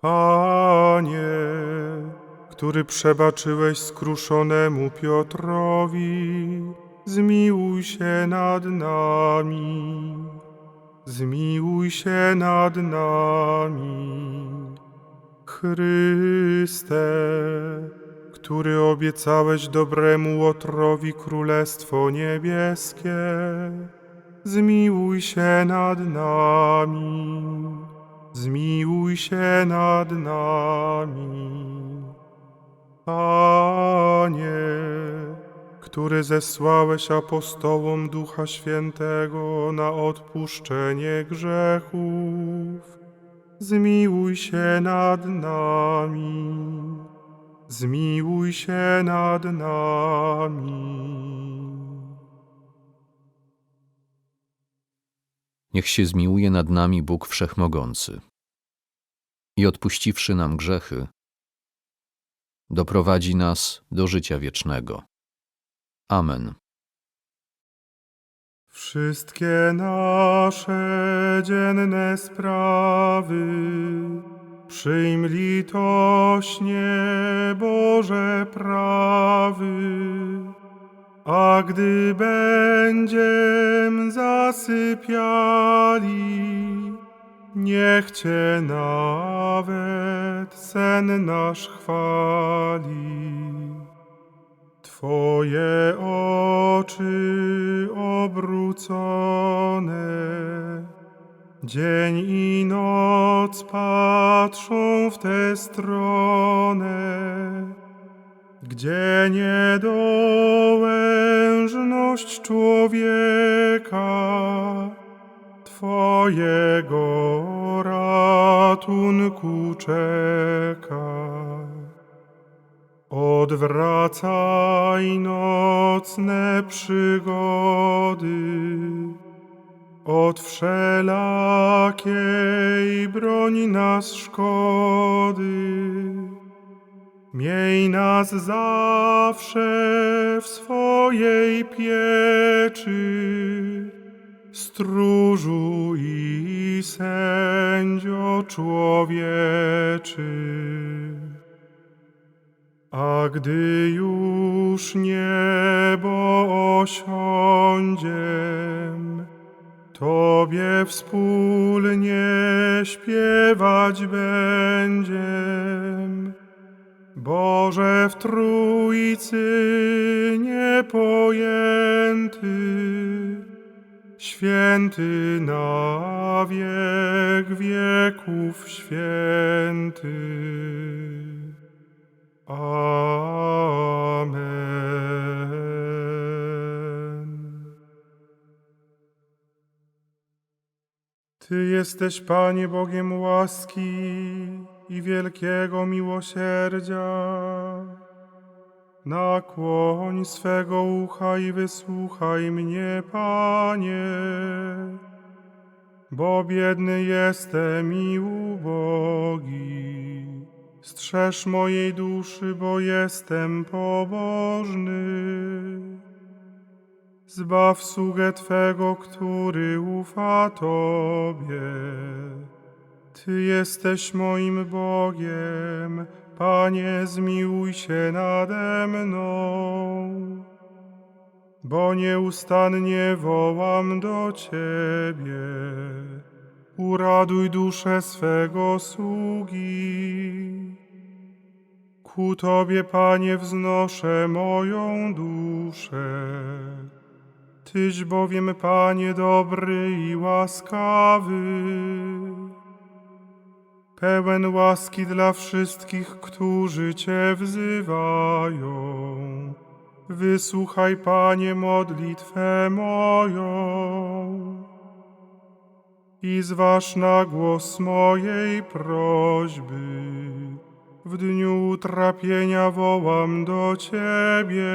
Panie, który przebaczyłeś skruszonemu Piotrowi, zmiłuj się nad nami. Zmiłuj się nad nami. Chryste, który obiecałeś dobremu Łotrowi Królestwo Niebieskie, zmiłuj się nad nami. Zmiłuj się nad nami. Panie, który zesłałeś apostołom Ducha Świętego na odpuszczenie grzechów, zmiłuj się nad nami. Zmiłuj się nad nami. Niech się zmiłuje nad nami Bóg Wszechmogący i odpuściwszy nam grzechy, doprowadzi nas do życia wiecznego. Amen. Wszystkie nasze dzienne sprawy przyjm litośnie Boże prawy, a gdy będziem zasypiali, niech Cię nawet sen nasz chwali. Twoje oczy obrócone, dzień i noc patrzą w tę stronę, gdzie niedołężność człowieka Twojego ratunku czeka. Odwracaj nocne przygody od wszelakiej broni nas szkody. Miej nas zawsze w swojej pieczy, stróżu i sędzio człowieczy. A gdy już niebo osiądziem, Tobie wspólnie śpiewać będziem. Boże w Trójcy niepojęty, święty na wiek wieków święty. Amen. Ty jesteś, Panie, Bogiem łaski i wielkiego miłosierdzia. Nakłoń swego ucha i wysłuchaj mnie, Panie, bo biedny jestem i ubogi. Strzeż mojej duszy, bo jestem pobożny. Zbaw sługę Twego, który ufa Tobie. Ty jesteś moim Bogiem, Panie, zmiłuj się nade mną. Bo nieustannie wołam do Ciebie. Uraduj duszę swego sługi. Ku Tobie, Panie, wznoszę moją duszę. Tyś bowiem, Panie, dobry i łaskawy, pełen łaski dla wszystkich, którzy Cię wzywają. Wysłuchaj, Panie, modlitwę moją i zważ na głos mojej prośby. W dniu utrapienia wołam do Ciebie,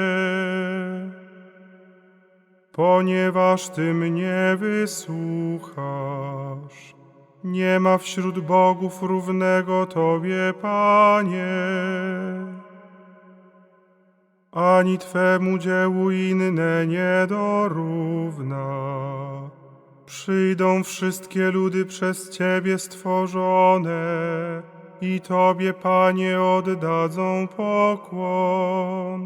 ponieważ Ty mnie wysłuchasz. Nie ma wśród bogów równego Tobie, Panie, ani Twemu dziełu inne nie dorówna. Przyjdą wszystkie ludy przez Ciebie stworzone i Tobie, Panie, oddadzą pokłon.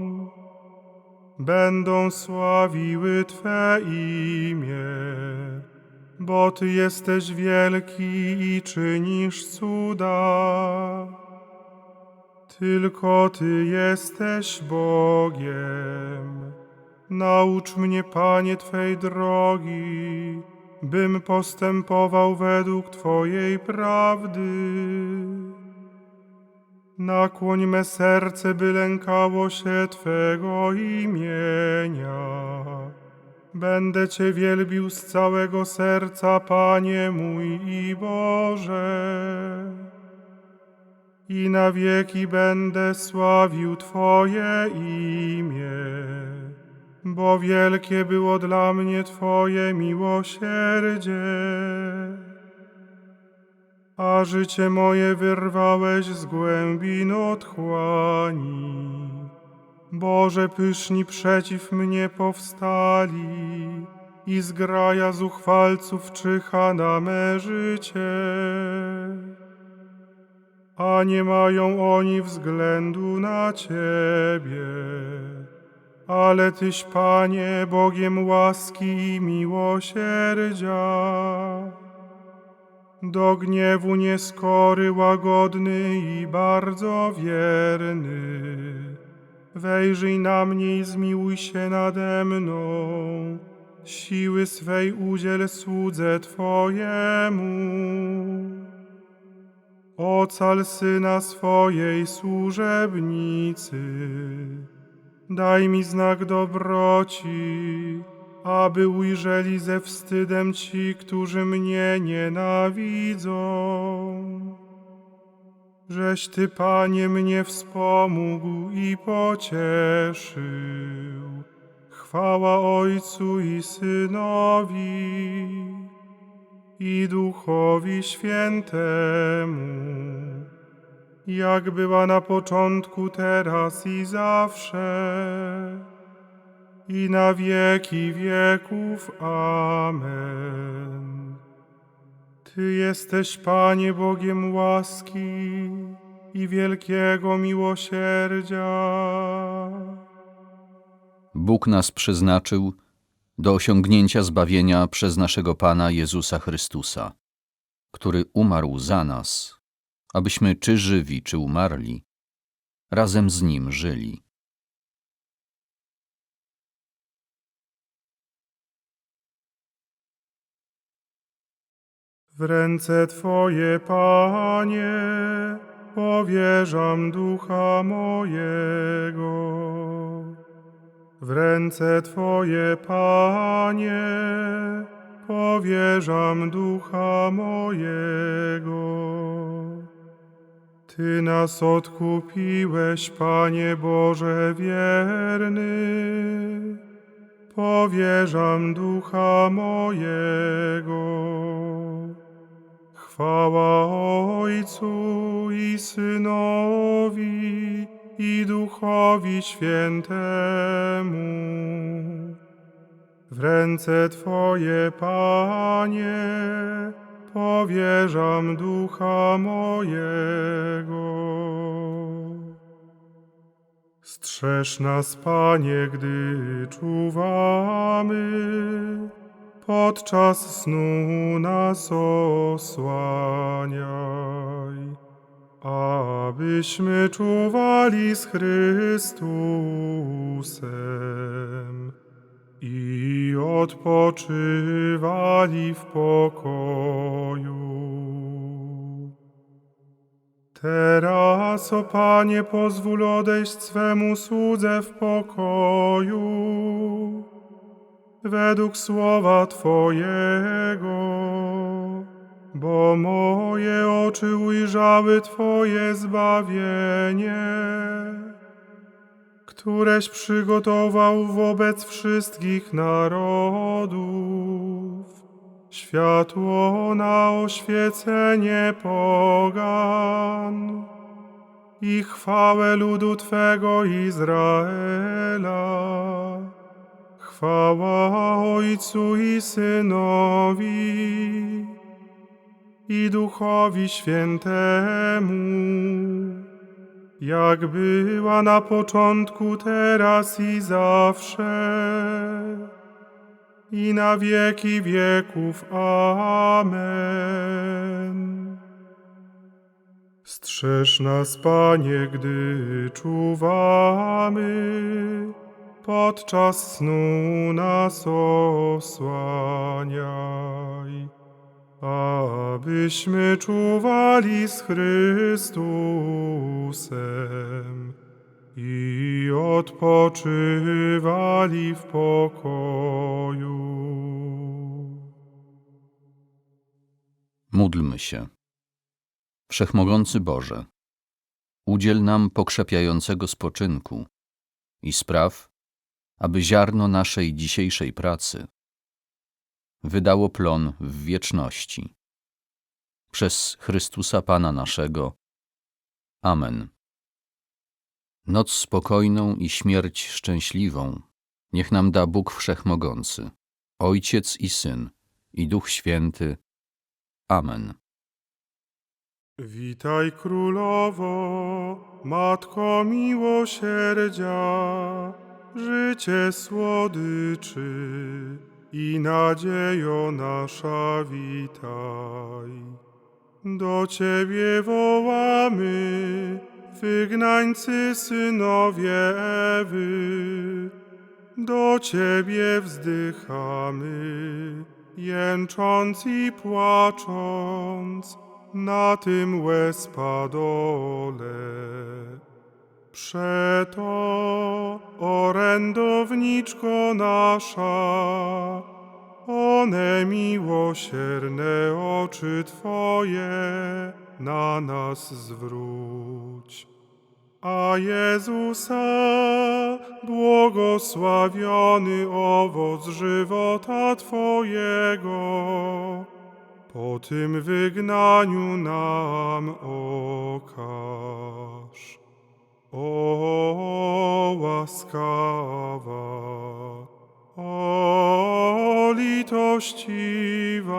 Będą sławiły Twe imię, bo Ty jesteś wielki i czynisz cuda. Tylko Ty jesteś Bogiem. Naucz mnie, Panie, Twej drogi, bym postępował według Twojej prawdy. Nakłoń me serce, by lękało się Twego imienia. Będę Cię wielbił z całego serca, Panie mój i Boże. I na wieki będę sławił Twoje imię bo wielkie było dla mnie Twoje miłosierdzie. A życie moje wyrwałeś z głębin otchłani. Boże, pyszni przeciw mnie powstali i zgraja zuchwalców czyha na me życie. A nie mają oni względu na Ciebie ale Tyś, Panie, Bogiem łaski i miłosierdzia. Do gniewu nieskory, łagodny i bardzo wierny. Wejrzyj na mnie i zmiłuj się nade mną. Siły swej udziel słudze Twojemu. Ocal syna swojej służebnicy. Daj mi znak dobroci, aby ujrzeli ze wstydem ci, którzy mnie nienawidzą. Żeś Ty, Panie, mnie wspomógł i pocieszył. Chwała Ojcu i Synowi i Duchowi Świętemu jak była na początku, teraz i zawsze, i na wieki wieków. Amen. Ty jesteś, Panie, Bogiem łaski i wielkiego miłosierdzia. Bóg nas przeznaczył do osiągnięcia zbawienia przez naszego Pana Jezusa Chrystusa, który umarł za nas, abyśmy czy żywi, czy umarli, razem z Nim żyli. W ręce Twoje, Panie, powierzam ducha mojego. W ręce Twoje, Panie, powierzam ducha mojego. Ty nas odkupiłeś, Panie Boże wierny. Powierzam ducha mojego. Chwała Ojcu i Synowi i Duchowi Świętemu. W ręce Twoje, Panie, powierzam ducha mojego. Strzeż nas, Panie, gdy czuwamy, podczas snu nas osłaniaj, abyśmy czuwali z Chrystusem i odpoczywali w pokoju. Teraz, o Panie, pozwól odejść swemu słudze w pokoju, według słowa Twojego, bo moje oczy ujrzały Twoje zbawienie, któreś przygotował wobec wszystkich narodów, światło na oświecenie pogan i chwałę ludu Twego Izraela. Chwała Ojcu i Synowi i Duchowi Świętemu, jak była na początku, teraz i zawsze, i na wieki wieków. Amen. Strzeż nas, Panie, gdy czuwamy, podczas snu nas osłaniaj, abyśmy czuwali z Chrystusem i odpoczywali w pokoju. Módlmy się. Wszechmogący Boże, udziel nam pokrzepiającego spoczynku i spraw, aby ziarno naszej dzisiejszej pracy wydało plon w wieczności. Przez Chrystusa Pana naszego. Amen. Noc spokojną i śmierć szczęśliwą niech nam da Bóg Wszechmogący, Ojciec i Syn i Duch Święty. Amen. Witaj królowo, matko miłosierdzia, życie słodyczy i nadziejo nasza witaj. Do Ciebie wołamy, wygnańcy synowie Ewy, do Ciebie wzdychamy, jęcząc i płacząc na tym łezpadole. Przeto, orędowniczko nasza, one miłosierne oczy Twoje na nas zwróć. A Jezusa, błogosławiony owoc żywota Twojego, po tym wygnaniu nam okaż. O łaskawa, o litościwa,